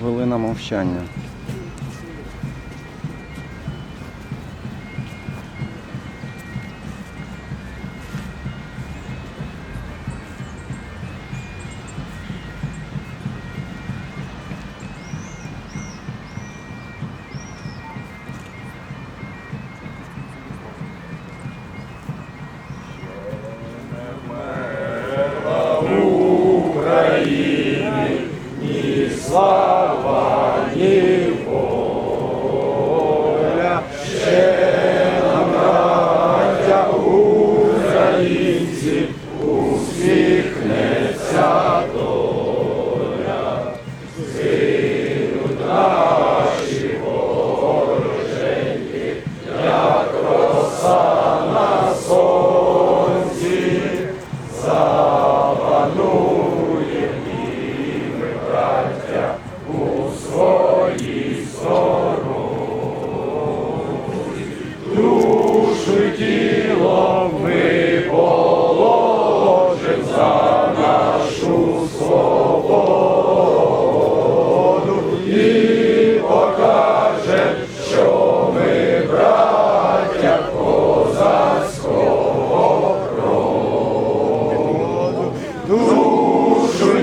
Хвилина мовчання. Ooh. слава воля, ще нам, браття, українці.